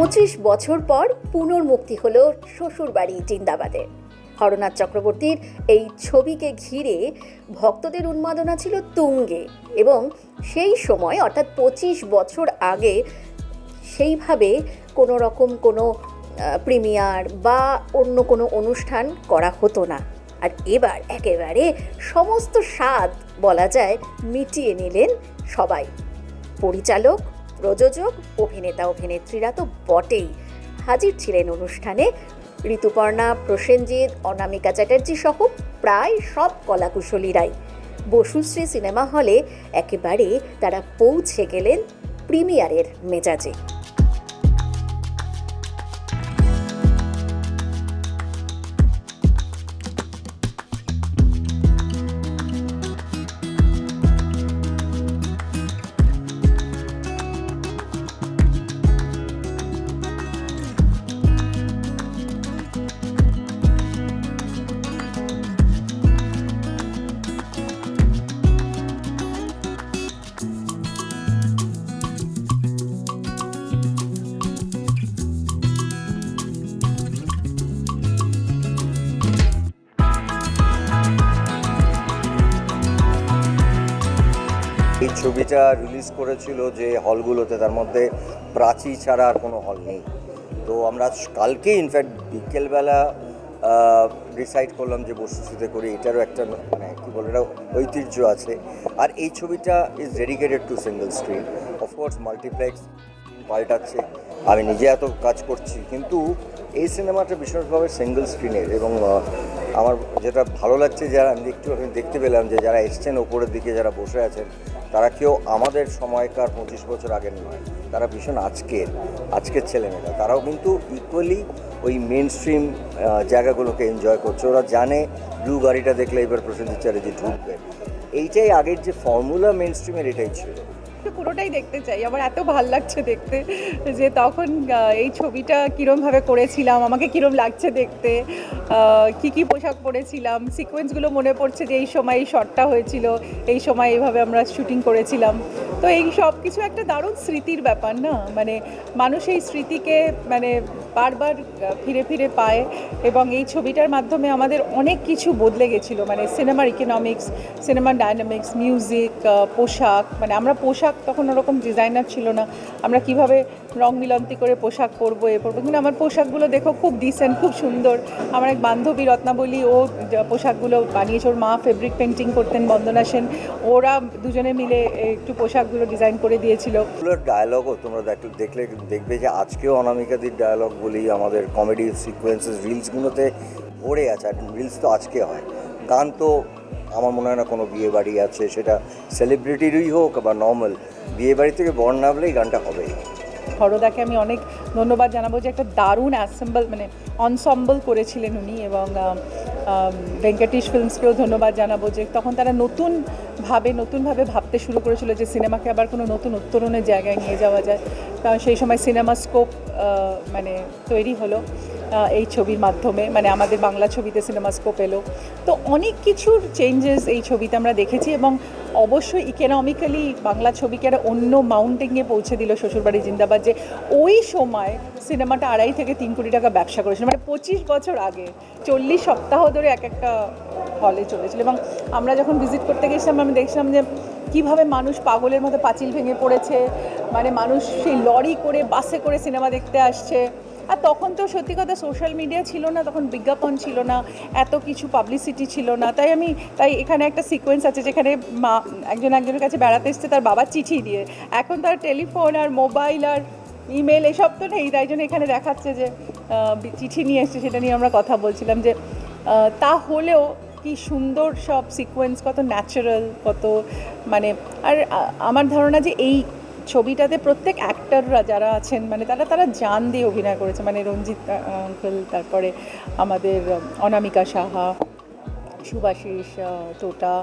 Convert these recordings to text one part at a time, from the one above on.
পঁচিশ বছর পর পুনর্মুক্তি হলো শ্বশুরবাড়ি জিন্দাবাদের হরনাথ চক্রবর্তীর এই ছবিকে ঘিরে ভক্তদের উন্মাদনা ছিল তুঙ্গে এবং সেই সময়, অর্থাৎ পঁচিশ বছর আগে, সেইভাবে কোনো রকম কোনো প্রিমিয়ার বা অন্য কোনো অনুষ্ঠান করা হতো না। আর এবার একেবারে সমস্ত স্বাদ বলা যায় মিটিয়ে নিলেন সবাই। পরিচালক প্রযোজক, অভিনেতা, অভিনেত্রীরা তো বটেই। হাজির ছিলেন অনুষ্ঠানে ঋতুপর্ণা, প্রসেনজিৎ, অনামিকা চ্যাটার্জি সহ প্রায় সব কলাকুশলীরাই। বসুশ্রী সিনেমা হলে একেবারে তারা পৌঁছে গেলেন প্রিমিয়ারের মেজাজে। ছবিটা রিলিজ করেছিল যে হলগুলোতে তার মধ্যে প্রাচী ছাড়া আর কোনো হল নেই। তো আমরা কালকে ইনফ্যাক্ট বিকেলবেলা ডিসাইড করলাম যে বস্তুস্থিতে করি। এটারও একটা মানে কী বলে এটা ঐতিহ্য আছে। আর এই ছবিটা is dedicated to single screen of course multiplex পাল্টাচ্ছে। আমি নিজে এত কাজ করছি, কিন্তু এই সিনেমাটা বিশেষভাবে সিঙ্গেল স্ক্রিনের এবং আমার যেটা ভালো লাগছে, যারা আমি একটু আমি দেখতে পেলাম যে যারা এসছেন ওপরের দিকে, যারা বসে আছেন তারা কেউ আমাদের সময়কার পঁচিশ বছর আগের নয়। তারা ভীষণ আজকের আজকের ছেলেমেয়েরা। তারাও কিন্তু ইকুয়ালি ওই মেন স্ট্রিম জায়গাগুলোকে এনজয় করছে। ওরা জানে ব্লু গাড়িটা দেখলে এবার প্রসেনজিৎ চ্যাটার্জি ঢুকবে। এইটাই আগের যে ফর্মুলা মেন স্ট্রিমের এটাই ছিল। পুরোটাই দেখতে চাই। আমার এত ভালো লাগছে দেখতে যে তখন এই ছবিটা কীরমভাবে করেছিলাম, আমাকে কীরম লাগছে দেখতে কি কি পোশাক পরেছিলাম সিকোয়েন্সগুলো মনে পড়ছে যে এই সময় এই শটটা হয়েছিল, এই সময় এইভাবে আমরা শুটিং করেছিলাম। তো এই সব কিছু একটা দারুণ স্মৃতির ব্যাপার না? মানে মানুষ এই স্মৃতিকে মানে বারবার ফিরে ফিরে পায় এবং এই ছবিটার মাধ্যমে আমাদের অনেক কিছু বদলে গেছিল। মানে সিনেমার ইকোনমিক্স সিনেমার ডায়নামিক্স মিউজিক পোশাক। মানে আমরা পোশাক তখন ওরকম ডিজাইনার ছিল না। আমরা কীভাবে রং মিলন্তি করে পোশাক পরবো, এ পরবো। কিন্তু আমার পোশাকগুলো দেখো খুব ডিসেন্ট খুব সুন্দর। আমার এক বান্ধবী রত্নাবলী, ও পোশাকগুলো বানিয়েছে, ওর মা ফেব্রিক পেন্টিং করতেন বন্দনা সেন। ওরা দুজনে মিলে একটু পোশাকগুলো ডিজাইন করে দিয়েছিল। ডায়ালগও তোমরা দেখ- দেখলে, দেখবে যে আজকেও অনামিকাদির ডায়ালগগুলি আমাদের কমেডি সিকোয়েন্সেস রিলসগুলোতে ভরে আছে, আর রিলস তো আজকে হয়। গান তো আমার মনে হয় না কোনো বিয়ে বাড়ি আছে, সেটা সেলিব্রিটিরই হোক বা নর্মাল বিয়ে বাড়ি থেকে বর্ণ নামলেই গানটা হবেই। হরদাকে আমি অনেক ধন্যবাদ জানাব যে একটা দারুণ অ্যাসেম্বল মানে অনসম্বল করেছিলেন উনি এবং ভেঙ্কটেশ ফিল্মসকেও ধন্যবাদ জানাব যে তখন তারা নতুনভাবে নতুনভাবে ভাবতে শুরু করেছিল যে সিনেমাকে আবার কোনো নতুন উত্তরণের জায়গায় নিয়ে যাওয়া যায়। কারণ সেই সময় সিনেমা স্কোপ মানে তৈরি হলো এই ছবির মাধ্যমে মানে আমাদের বাংলা ছবিতে সিনেমা স্কোপ এলো। তো অনেক কিছুর চেঞ্জেস এই ছবিতে আমরা দেখেছি এবং অবশ্যই ইকোনমিক্যালি বাংলা ছবিকে একটা অন্য মাউন্টিংয়ে পৌঁছে দিল শ্বশুরবাড়ি জিন্দাবাদ যে ওই সময় সিনেমাটা আড়াই থেকে তিন কোটি টাকা ব্যবসা করেছিল। মানে পঁচিশ বছর আগে, চল্লিশ সপ্তাহ ধরে এক একটা হলে চলেছিল এবং আমরা যখন ভিজিট করতে গেছিলাম, আমি দেখছিলাম যে কীভাবে মানুষ পাগলের মতো পাঁচিল ভেঙে পড়েছে মানে মানুষ সেই লরি করে বাসে করে সিনেমা দেখতে আসছে। আর তখন তো সত্যি কথা সোশ্যাল মিডিয়া ছিল না, তখন বিজ্ঞাপন ছিল না, এত কিছু পাবলিসিটি ছিল না। তাই আমি, তাই এখানে একটা সিকোয়েন্স আছে যেখানে মা একজন একজনের কাছে বেড়াতে এসছে, তার বাবা চিঠি দিয়ে। এখন তার টেলিফোন আর মোবাইল আর ইমেল এসব তো নেই, তাই জন্য এখানে দেখাচ্ছে যে চিঠি নিয়ে এসছে, সেটা নিয়ে আমরা কথা বলছিলাম যে তা হলেও কি সুন্দর সব সিকোয়েন্স কত ন্যাচারাল কত মানে আর আমার ধারণা যে এই ছবিটাতে প্রত্যেক অ্যাক্টাররা যারা আছেন মানে তারা তারা জান দিয়ে অভিনয় করেছে। মানে রঞ্জিত আঙ্কেল তারপরে আমাদের অনামিকা সাহা সুভাষিস আহ, টোটা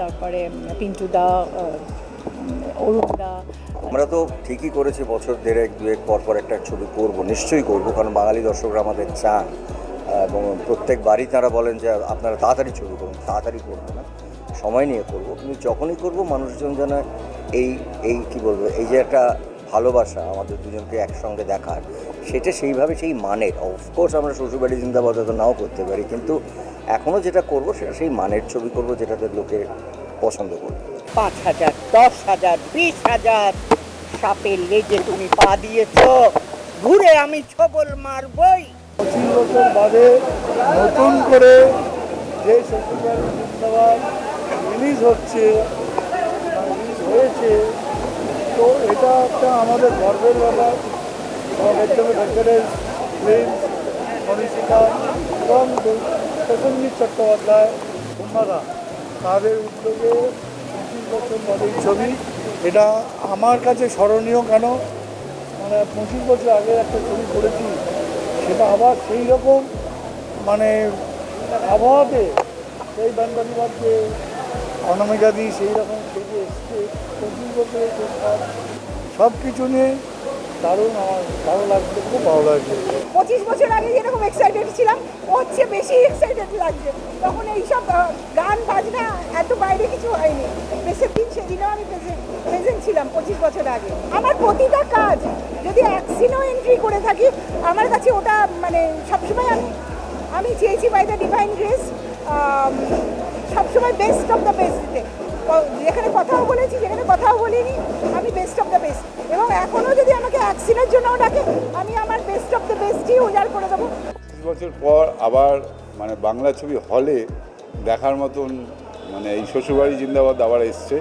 তারপরে পিন্টুদা অরুণদা আমরা তো ঠিকই করেছি বছর দেড়েক দুয়েক পর পর একটা ছবি করব নিশ্চয়ই করব কারণ বাঙালি দর্শকরা আমাদের চান। এবং প্রত্যেকবারই তারা বলেন যে আপনারা তাড়াতাড়ি ছবি করুন তাড়াতাড়ি করব না সময় নিয়ে করব। কিন্তু যখনই করব মানুষজন যেন এই এই কি বলব এই যে একটা ভালোবাসা আমাদের দুজনকে একসঙ্গে দেখার সেটা সেইভাবে সেই মানের অফকোর্স আমরা শ্বশুরবাড়ি জিন্দাবাদ তো নাও করতে পারি কিন্তু এখনও যেটা করব সেটা সেই মানের ছবি করব যেটাতে লোকে পছন্দ করবে। পাঁচ হাজার দশ হাজার বিশ হাজার সাপের লেজে তুমি পা দিয়েছ ঘুরে আমি ছবল মারবই। পঁচিশ বছর বাদে নতুন করে যে শ্বশুরবাড়ি জিন্দাবাদ রিলিজ হচ্ছে হয়েছে। তো এটা একটা আমাদের গর্বের ব্যাপার। আমাদের জন্য ভেঙ্কটেশ ফিল্ম মনীষিকা এবং প্রসেনজিৎ চট্টোপাধ্যায় কুম্ভাদা তাদের উদ্যোগে পঁচিশ বছর এই ছবি। এটা আমার কাছে স্মরণীয় কেন? মানে পঁচিশ বছর আগে একটা ছবি করেছি, সেটা আবার সেই রকম মানে আবহাওয়াতে সেই বান্ধবীবাদকে অনামিকা দিই সেই রকম বছরের সব কিছু নিয়ে দারুণ আমার, ভালো লাগছে, খুব ভালো লাগছে। পঁচিশ বছর আগে যেরকম এক্সাইটেড ছিলাম, ওর চেয়ে বেশি এক্সাইটেড লাগছে। তখন এইসব গান, বাজনা এত বাইরে কিছু হয়নি। বেশের দিন সেদিনও আমি প্রেজেন্ট ছিলাম পঁচিশ বছর আগে। আমার প্রতিটা কাজ, যদি এক সিনও এন্ট্রি করে থাকি, আমার কাছে ওটা মানে সবসময় আমি আমি চেয়েছি বাই দ্য ডিভাইন গ্রেস সবসময় বেস্ট অফ দ্য বেস্ট দিতে। যেখানে কথাও বলেছি, যেখানে কথাও বলিনি, আমি বেস্ট অফ দ্য বেস্ট এবং এখনও যদি আমাকে সিনের জন্যও ডাকে, আমি আমার বেস্ট অফ দ্য বেস্টই উজাড় করে দেবো। বছর পর আবার মানে বাংলা ছবি হলে দেখার মতন মানে এই শ্বশুরবাড়ি জিন্দাবাদ আবার এসছে।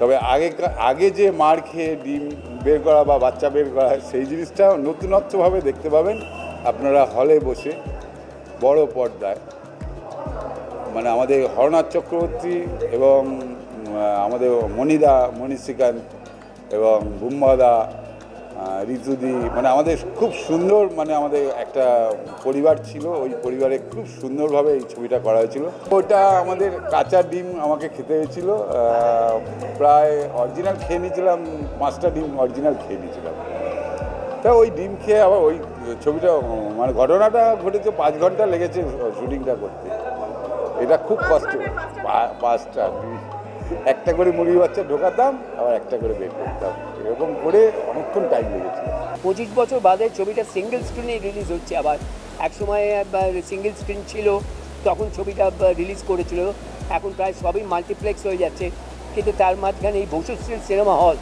তবে আগে আগে যে মার খেয়ে ডিম বের করা বা বাচ্চা বের করা, সেই জিনিসটা নতুনত্বভাবে দেখতে পাবেন। আপনারা হলে বসে বড় পর্দায়। মানে আমাদের হরনাথ চক্রবর্তী এবং আমাদের মণিদা, মণিশ্রীকান্ত এবং বুম্বাদা ঋতুদি মানে আমাদের খুব সুন্দর মানে আমাদের একটা পরিবার ছিল, ওই পরিবারে খুব সুন্দরভাবে এই ছবিটা করা হয়েছিল। ওটা আমাদের কাঁচা ডিম আমাকে খেতে হয়েছিল প্রায় অরিজিনাল খেয়ে নিয়েছিলাম, পাঁচটা ডিম অরিজিনাল খেয়ে নিয়েছিলাম। তা ওই ডিম খেয়ে আবার ওই ছবিটা মানে ঘটনাটা ঘটেছে, পাঁচ ঘণ্টা লেগেছে শুটিংটা করতে। এটা খুব কষ্ট। পাঁচটা একটা করে মুরগি বাচ্চা ঢোকাতাম, আবার একটা করে বের করতাম। এরকম করে অনেকক্ষণ টাইম লেগেছে পঁচিশ বছর বাদে ছবিটা সিঙ্গেল স্ক্রিনে রিলিজ হচ্ছে। আবার এক সময় সিঙ্গেল স্ক্রিন ছিল, তখন ছবিটা রিলিজ করেছিল। এখন প্রায় সবই মাল্টিপ্লেক্স হয়ে যাচ্ছে। কিন্তু তার মাঝখানে এই বসুশ্রী সিনেমা হল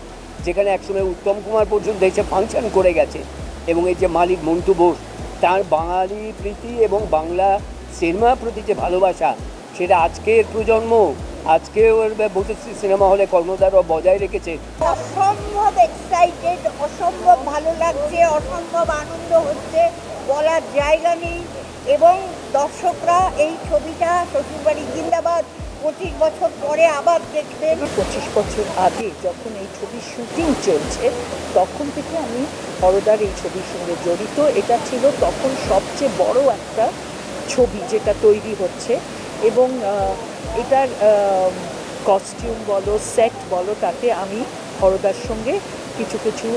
যেখানে একসময় উত্তম কুমার পর্যন্ত এসে ফাংশন করে গেছে। এবং এই যে মালিক মন্টু বোস, তার বাঙালি প্রীতি এবং বাংলা সিনেমা প্রতি যে ভালোবাসা সেটা আজকের প্রজন্ম আজকে ওর সিনেমা হলে কর্মদারও বজায় রেখেছে। অসম্ভব এক্সাইটেড অসম্ভব ভালো লাগছে অসম্ভব আনন্দ হচ্ছে বলার জায়গা নেই। এবং দর্শকরা এই ছবিটা শ্বশুরবাড়ি জিন্দাবাদ পঁচিশ বছর পরে আবার দেখবেন। পঁচিশ বছর আগে যখন এই ছবির শুটিং চলছে তখন থেকে আমি হরদার এই ছবির সঙ্গে জড়িত। এটা ছিল তখন সবচেয়ে বড় একটা ছবি যেটা তৈরি হচ্ছে এবং এটার কস্টিউম বলো সেট বলো, তাতে আমি হরদার সঙ্গে কিছু কিছু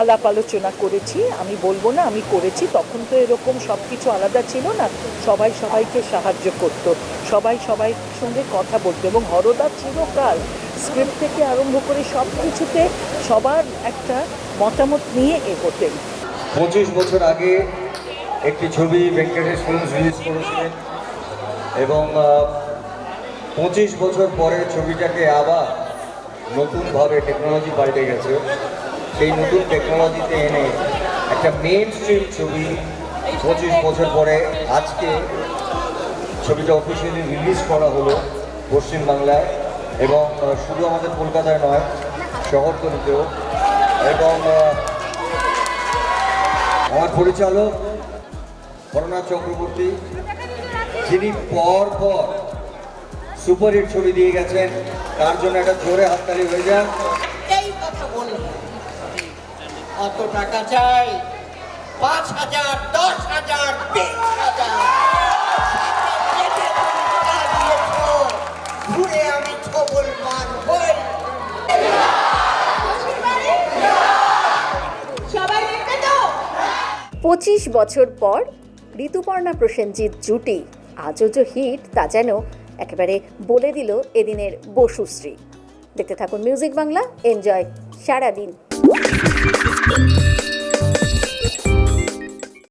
আলাপ আলোচনা করেছি। আমি বলব না আমি করেছি, তখন তো এরকম সব কিছু আলাদা ছিল না। সবাই সবাইকে সাহায্য করতো, সবাই সবাই সঙ্গে কথা বলতো এবং হরদা চিরকাল স্ক্রিপ্ট থেকে আরম্ভ করে সব কিছুতে সবার একটা মতামত নিয়ে এগোতেন পঁচিশ বছর আগে একটি ছবি ভেঙ্কটেশ ফিল্মস রিলিজ করেছিলেন এবং পঁচিশ বছর পরে ছবিটাকে আবার নতুনভাবে টেকনোলজি পাল্টে গেছে। সেই নতুন টেকনোলজিতে এনে একটা মেন স্ট্রিম ছবি পঁচিশ বছর পরে আজকে ছবিটা অফিসিয়ালি রিলিজ করা হলো পশ্চিমবাংলায় এবং শুধু আমাদের কলকাতায় নয়, শহরতলিতেও। এবং আমার পরিচালক করোনা চক্রবর্তী যিনি পর পর সুপারহিট ছবি দিয়ে গেছেন তার জন্য একটা জোরে হাততালি হয়ে যান এই কথা বলুন কত টাকা চাই? পাঁচ হাজার দশ হাজার বিশ হাজার। ঘুরে আমি ছবল মারবই পঁচিশ বছর পর ঋতুপর্ণা প্রসেনজিৎ জুটি। আজও যে হিট, তা যেন একেবারে বলে দিল এদিনের বসুশ্রী দেখতে থাকুন মিউজিক বাংলা, এনজয় সারাদিন।